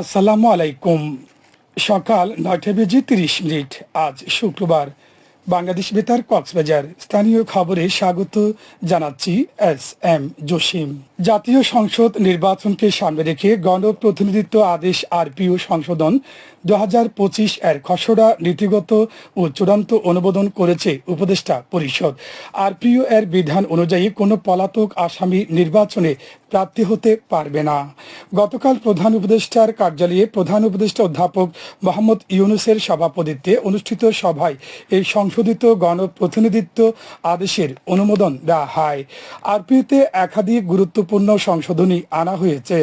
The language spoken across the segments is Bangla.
আসসালামু আলাইকুম। সকাল নয়টা বেজে তিরিশ মিনিট। আজ শুক্রবার বাংলাদেশ বেতার কক্সবাজার। স্থানীয় খবরে স্বাগত জানাচ্ছি এস এম জসিম। জাতীয় সংসদ নির্বাচনকে সামনে রেখে গণপ্রতিনিধিত্ব আদেশ আরপিও সংশোধন দু হাজার পঁচিশ এর খসড়া নীতিগত ও চূড়ান্ত অনুমোদন করেছে উপদেষ্টা পরিষদ। আরপিও এর বিধান অনুযায়ী কোনো পলাতক আসামি নির্বাচনে প্রার্থী হতে পারবে না। গতকাল প্রধান উপদেষ্টার কার্যালয়ে প্রধান উপদেষ্টা অধ্যাপক মোহাম্মদ ইউনুসের সভাপতিত্বে অনুষ্ঠিত সভায় এই সংশোধিত গণপ্রতিনিধিত্ব আদেশের অনুমোদন দেওয়া হয়। আরপিওতে একাধিক গুরুত্বপূর্ণ সংশোধনী আনা হয়েছে।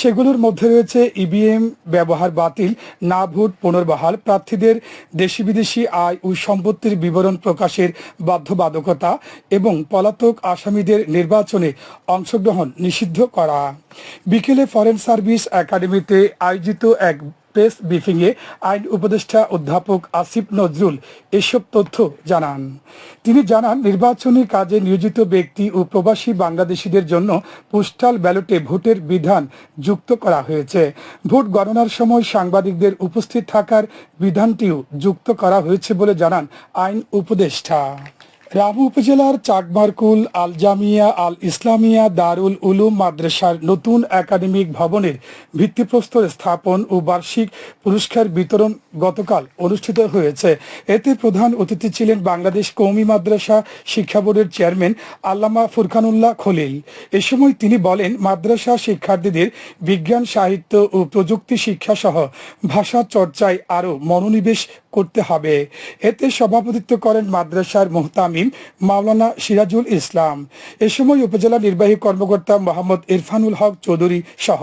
সেগুলোর মধ্যে রয়েছে ইভিএম ব্যবহার বাতিল, না ভোট পুনর্বহাল, প্রার্থীদের দেশি বিদেশি আয় ও সম্পত্তির বিবরণ প্রকাশের বাধ্যবাধকতা এবং পলাতক আসামিদের নির্বাচনে অংশগ্রহণ নিষিদ্ধ করা। বিকেলে ফরেন সার্ভিস একাডেমিতে আয়োজিত এক প্রেস ব্রিফিংয়ে আইন উপদেষ্টা অধ্যাপক আসিফ নজরুল এসব তথ্য জানান। তিনি জানান, নির্বাচনী কাজে নিয়োজিত ব্যক্তি ও প্রবাসী বাংলাদেশিদের জন্য পোস্টাল ব্যালটে ভোটের বিধান যুক্ত করা হয়েছে। ভোট গণনার সময় সাংবাদিকদের উপস্থিত থাকার বিধানটিও যুক্ত করা হয়েছে বলে জানান আইন উপদেষ্টা। রামু উপজেলার চাকমারকুল আল জামিয়া আল ইসলামিয়া দারুল উলুম মাদ্রাসার নতুন একাডেমিক ভবনের ভিত্তিপ্রস্তর স্থাপন ও বার্ষিক পুরস্কার বিতরণ গতকাল অনুষ্ঠিত হয়েছে। এতে প্রধান অতিথি ছিলেন বাংলাদেশ কৌমি মাদ্রাসা শিক্ষা বোর্ডের চেয়ারম্যান আল্লামা ফুরখানুল্লাহ খলিল। এ সময় তিনি বলেন, মাদ্রাসা শিক্ষার্থীদের বিজ্ঞান, সাহিত্য ও প্রযুক্তি শিক্ষা সহ ভাষা চর্চায় আরও মনোনিবেশ করতে হবে। এতে সভাপতিত্ব করেন মাদ্রাসার মোহতামিম মাওলানা সিরাজুল ইসলাম। এ সময় উপজেলা নির্বাহী কর্মকর্তা মোহাম্মদ ইরফানুল হক চৌধুরী সহ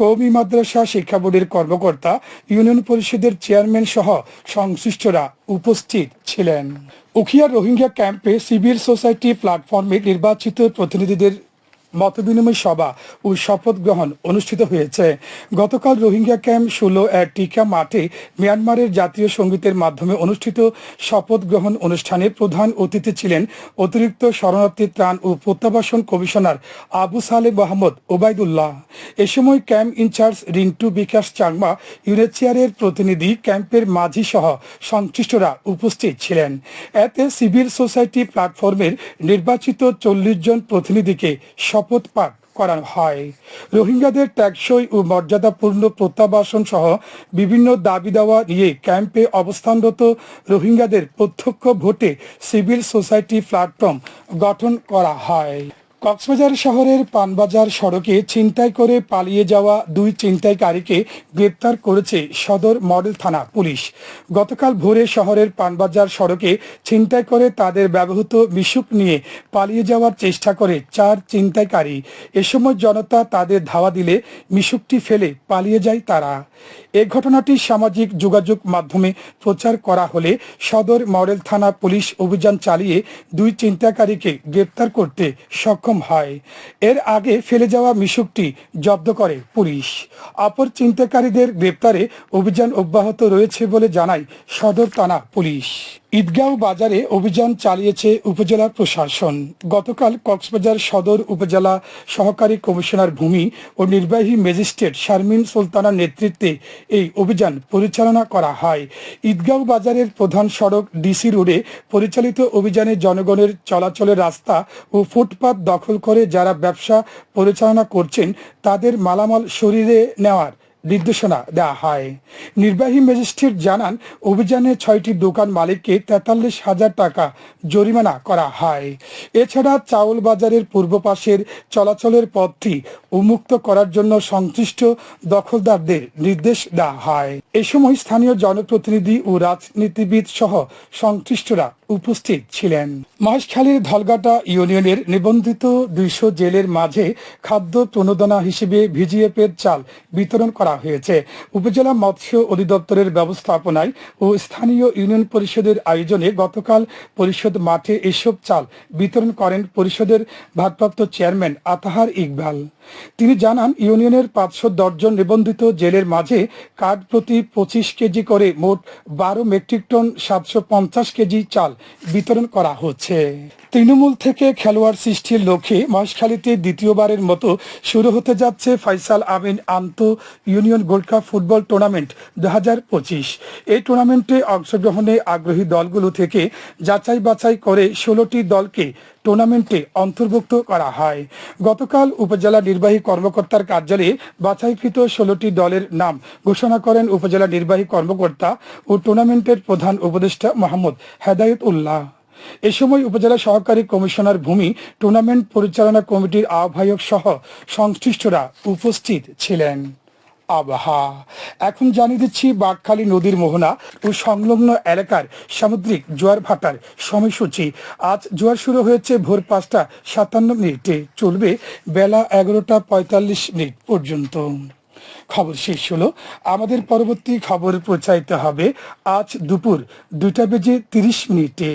কৌমি মাদ্রাসা শিক্ষা বোর্ডের কর্মকর্তা, ইউনিয়ন পরিষদের চেয়ারম্যান সহ সংশ্লিষ্টরা উপস্থিত ছিলেন। উখিয়া রোহিঙ্গা ক্যাম্পে সিভিল সোসাইটি প্ল্যাটফর্মে নির্বাচিত প্রতিনিধিদের মতবিনিময় সভা ও শপথ গ্রহণ অনুষ্ঠিত হয়েছে। গতকাল রোহিঙ্গা ক্যাম্প ষোলো এক টিকা মাঠে মিয়ানমারের জাতীয় সঙ্গীতের মাধ্যমে অনুষ্ঠিত শপথ গ্রহণ অনুষ্ঠানে প্রধান অতিথি ছিলেন অতিরিক্ত শরণার্থী ত্রাণ ও প্রত্যাবাসন কমিশনার আবু সালে মোহাম্মদ ওবায়দুল্লাহ। এ সময় ক্যাম্প ইনচার্জ রিন্টু বিকাশ চাংমা, ইউরেচিয়ারের প্রতিনিধি ক্যাম্পের মাঝি সহ সংশ্লিষ্টরা উপস্থিত ছিলেন। এতে সিভিল সোসাইটি প্ল্যাটফর্মের নির্বাচিত চল্লিশ জন প্রতিনিধিকে পাঠ করানো হয়। রোহিঙ্গাদের ট্যাক্সই ও মর্যাদাপূর্ণ প্রত্যাবাসন সহ বিভিন্ন দাবি দাওয়া নিয়ে ক্যাম্পে অবস্থানরত রোহিঙ্গাদের প্রত্যক্ষ ভোটে সিভিল সোসাইটি প্ল্যাটফর্ম গঠন করা হয়। কক্সবাজার শহরের পানবাজার সড়কে ছিনতাই করে পালিয়ে যাওয়া দুই ছিনতাইকারীকে গ্রেপ্তার করেছে সদর মডেল থানা পুলিশ। গতকাল ভোরে শহরের পানবাজার সড়কে ছিনতাই করে তাদের ব্যবহৃত মিশুক নিয়ে পালিয়ে যাওয়ার চেষ্টা করে চার ছিনতাইকারী। এ সময় জনতা তাদের ধাওয়া দিলে মিশুকটি ফেলে পালিয়ে যায় তারা। এ ঘটনাটি সামাজিক যোগাযোগ মাধ্যমে প্রচার করা হলে সদর মডেল থানা পুলিশ অভিযান চালিয়ে দুই চিন্তাকারীকে গ্রেপ্তার করতে সক্ষম হয়। এর আগে ফেলে যাওয়া মিশুকটি জব্দ করে পুলিশ। অপর চিন্তাকারীদের গ্রেপ্তারে অভিযান অব্যাহত রয়েছে বলে জানায় সদর থানা পুলিশ। ঈদগাঁও বাজারে অভিযান চালিয়েছে উপজেলা প্রশাসন। গতকাল কক্সবাজার সদর উপজেলা সহকারী কমিশনার ভূমি ও নির্বাহী ম্যাজিস্ট্রেট শারমিন সুলতানার নেতৃত্বে এই অভিযান পরিচালনা করা হয়। ঈদগাঁও বাজারের প্রধান সড়ক ডিসি রোডে পরিচালিত অভিযানে জনগণের চলাচলের রাস্তা ও ফুটপাত দখল করে যারা ব্যবসা পরিচালনা করছেন, তাদের মালামাল শরীরে নেওয়ার নির্দেশনা দেওয়া হয়। নির্বাহী ম্যাজিস্ট্রেট জানান, অভিযানে ছয়টি দোকান মালিককে তেতাল্লিশ হাজার টাকা জরিমানা করা হয়। এছাড়া চাউল বাজারের পূর্ব পাশের চলাচলের পথটি উন্মুক্ত করার জন্য সংশ্লিষ্ট দখলদারদের নির্দেশ দেওয়া হয়। এ সময় স্থানীয় জনপ্রতিনিধি ও রাজনীতিবিদ সহ সংশ্লিষ্টরা উপস্থিত ছিলেন। মহেশখালীর ধলগাটা ইউনিয়নের নিবন্ধিত দুইশো জেলের মাঝে খাদ্য প্রণোদনা হিসেবে ভিজিএফ এর চাল বিতরণ করা হয়েছে। উপজেলা মৎস্য অধিদপ্তরের ব্যবস্থাপনায় ও স্থানীয় ইউনিয়ন পরিষদের আয়োজনে গতকাল পরিষদ মাঠে এসব চাল বিতরণ করেন পরিষদের ভারপ্রাপ্ত চেয়ারম্যান আতাহার ইকবাল। তিনি জানান, ইউনিয়নের পাঁচশো দশজন নিবন্ধিত জেলের মাঝে কার্ড প্রতি পঁচিশ কেজি করে মোট বারো মেট্রিক টন সাতশো পঞ্চাশ কেজি চাল বিতরণ করা হচ্ছে। তৃণমূল থেকে খেলোয়াড় সৃষ্টির লক্ষ্যে মহেশখালীতে দ্বিতীয়বারের মতো শুরু হতে যাচ্ছে ফাইসাল আমিন আন্ত union gold cup football tournament দু হাজার পঁচিশ। এই টুর্নামেন্টে অংশগ্রহণে আগ্রহী দলগুলো থেকে যাচাই বাছাই করে ষোলোটি দলকে টুর্নামেন্টে অন্তর্ভুক্ত করা হয়। গতকাল উপজেলা নির্বাহী কর্মকর্তার কার্যালয়ে বাছাইকৃত ষোলোটি দলের নাম ঘোষণা করেন উপজেলা নির্বাহী কর্মকর্তা ও টুর্নামেন্টের প্রধান উপদেষ্টা মোহাম্মদ হেদায়ত উল্লাহ এ সময় উপজেলা সহকারী কমিশনার ভূমি, টুর্নামেন্ট পরিচালনা কমিটির আহ্বায়ক সহ সংশ্লিষ্টরা উপস্থিত ছিলেন। আবহা। এখন জানিয়ে দিচ্ছি বাঘখালী নদীর মোহনা ও সংলগ্ন এলাকার সামুদ্রিক জোয়ার ভাটার সময়সূচি। আজ জোয়ার শুরু হয়েছে ভোর পাঁচটা সাতান্ন মিনিটে। চলবে বেলা এগারোটা পঁয়তাল্লিশ মিনিট পর্যন্ত। খবর শেষ হলো। আমাদের পরবর্তী খবর প্রচারিত হবে আজ দুপুর দুটা বেজে তিরিশ মিনিটে।